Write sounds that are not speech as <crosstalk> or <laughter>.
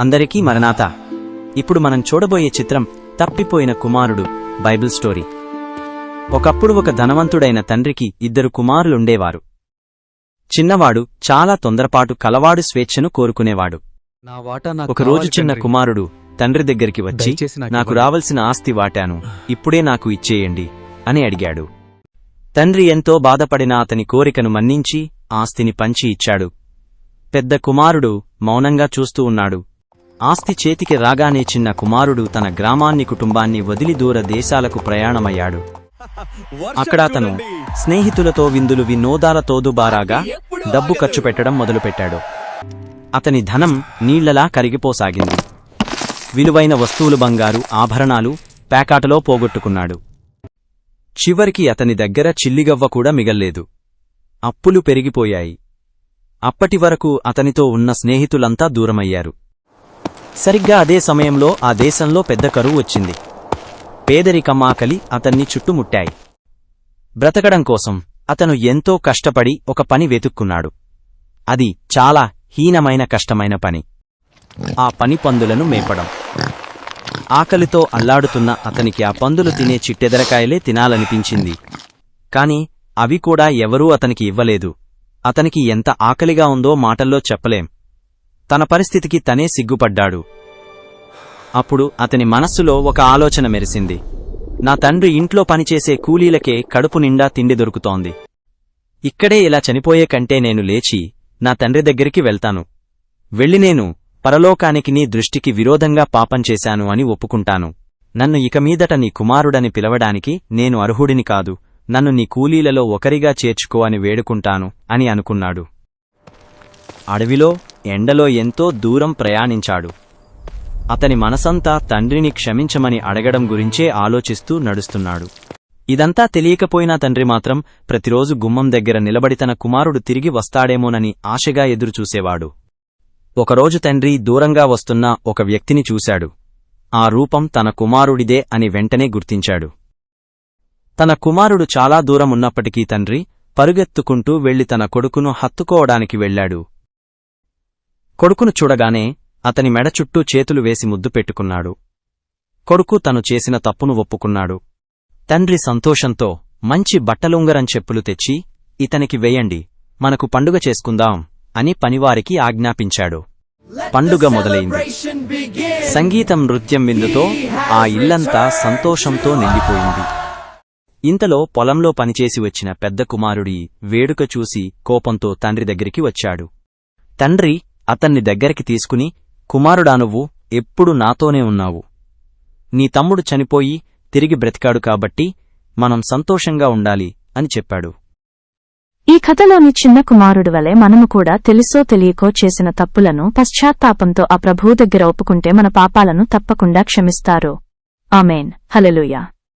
అందరికీ మరణాత. ఇప్పుడు మనం చూడబోయే చిత్రం తప్పిపోయిన కుమారుడు బైబిల్ స్టోరీ. ఒకప్పుడు ఒక ధనవంతుడైన తండ్రికి ఇద్దరు కుమారులుండేవారు. చిన్నవాడు చాలా తొందరపాటు కలవాడు స్వేచ్ఛను కోరుకునేవాడు. ఒకరోజు చిన్న. కుమారుడు తండ్రి దగ్గరికి వచ్చి నాకు నాకు ఇవ్వండి." రావలసిన ఆస్తి వాటాను <sighs> ఇప్పుడే నాకు ఇచ్చేయండి అని అడిగాడు. తండ్రి ఎంతో బాధపడిన అతని కోరికను మన్నించి ఆస్తిని పంచి ఇచ్చాడు. పెద్ద కుమారుడు మౌనంగా చూస్తూ ఉన్నాడు. ఆస్తి చేతికి రాగానే చిన్న కుమారుడు తన గ్రామాన్ని కుటుంబాన్ని వదిలి దూర దేశాలకు ప్రయాణమయ్యాడు. అక్కడ అతను స్నేహితులతో విందులు వినోదాలతోదు బారాగా డబ్బు ఖర్చు పెట్టడం మొదలుపెట్టాడు. అతని ధనం నీళ్ళలా కరిగిపోసాగింది. విలువైన వస్తువులు బంగారు ఆభరణాలు పేకాటలో పోగొట్టుకున్నాడు. చివరికి అతని దగ్గర చిల్లిగవ్వ కూడా మిగల్లేదు. అప్పులు పెరిగిపోయాయి. అప్పటివరకు అతనితో ఉన్న స్నేహితులంతా దూరమయ్యారు. సరిగ్గా అదే సమయంలో ఆ దేశంలో పెద్ద కరువు వచ్చింది. పేదరికమాకలి అతన్ని చుట్టుముట్టాయి. బ్రతకడం కోసం అతను ఎంతో కష్టపడి ఒక పని వెతుక్కున్నాడు. అది చాలా హీనమైన కష్టమైన పని. ఆ పని పందులను మేపడం. ఆకలితో అల్లాడుతున్న అతనికి ఆ పందులు తినే చిట్టెదరకాయలే తినాలనిపించింది. కాని అవి కూడా ఎవరూ అతనికి ఇవ్వలేదు. అతనికి ఎంత ఆకలిగా ఉందో మాటల్లో చెప్పలేం. తన పరిస్థితికి తనే సిగ్గుపడ్డాడు. అప్పుడు అతని మనస్సులో ఒక ఆలోచన మెరిసింది. నా తండ్రి ఇంట్లో పనిచేసే కూలీలకే కడుపు నిండా తిండి దొరుకుతోంది. ఇక్కడే ఇలా చనిపోయే కంటే నేను లేచి నా తండ్రి దగ్గరికి వెళ్తాను. వెళ్ళి నేను పరలోకానికి నీ దృష్టికి విరోధంగా పాపం చేశాను అని ఒప్పుకుంటాను. నన్ను ఇక మీదట నీ కుమారుడని పిలవడానికి నేను అర్హుడిని కాదు. నన్ను నీ కూలీలలో ఒకరిగా చేర్చుకో అని వేడుకుంటాను అని అనుకున్నాడు. అడవిలో ఎండలో ఎంతో దూరం ప్రయాణించాడు. అతని మనసంతా తండ్రిని క్షమించమని అడగడం గురించే ఆలోచిస్తూ నడుస్తున్నాడు. ఇదంతా తెలియకపోయినా తండ్రి మాత్రం ప్రతిరోజు గుమ్మం దగ్గర నిలబడి తన కుమారుడు తిరిగి వస్తాడేమోనని ఆశగా ఎదురుచూసేవాడు. ఒకరోజు తండ్రి దూరంగా వస్తున్న ఒక వ్యక్తిని చూశాడు. ఆ రూపం తన కుమారుడిదే అని వెంటనే గుర్తించాడు. తన కుమారుడు చాలా దూరం ఉన్నప్పటికీ తండ్రి పరుగెత్తుకుంటూ వెళ్ళి తన కొడుకును హత్తుకోవడానికి వెళ్ళాడు. కొడుకును చూడగానే అతని మెడ చుట్టూ చేతులు వేసి ముద్దు పెట్టుకున్నాడు. కొడుకు తను చేసిన తప్పును ఒప్పుకున్నాడు. తండ్రి సంతోషంతో మంచి బట్టలుంగరం చెప్పులు తెచ్చి ఇతనికి వేయండి మనకు పండుగ చేసుకుందాం అని పనివారికి ఆజ్ఞాపించాడు. పండుగ మొదలైంది. సంగీతం నృత్యం విందుతో ఆ ఇల్లంతా సంతోషంతో నిండిపోయింది. ఇంతలో పొలంలో పనిచేసి వచ్చిన పెద్ద కుమారుడి వేడుక చూసి కోపంతో తండ్రి దగ్గరికి వచ్చాడు. తండ్రి అతన్ని దగ్గరికి తీసుకుని కుమారుడా నువ్వు ఎప్పుడు నాతోనే ఉన్నావు. నీ తమ్ముడు చనిపోయి తిరిగి బ్రతికాడు కాబట్టి మనం సంతోషంగా ఉండాలి అని చెప్పాడు. ఈ కథలోని చిన్న కుమారుడు వలె మనము కూడా తెలుసో తెలియకో చేసిన తప్పులను పశ్చాత్తాపంతో ఆ ప్రభువు దగ్గర ఒప్పుకుంటే మన పాపాలను తప్పకుండా క్షమిస్తారు. ఆమెన్. హలలుయా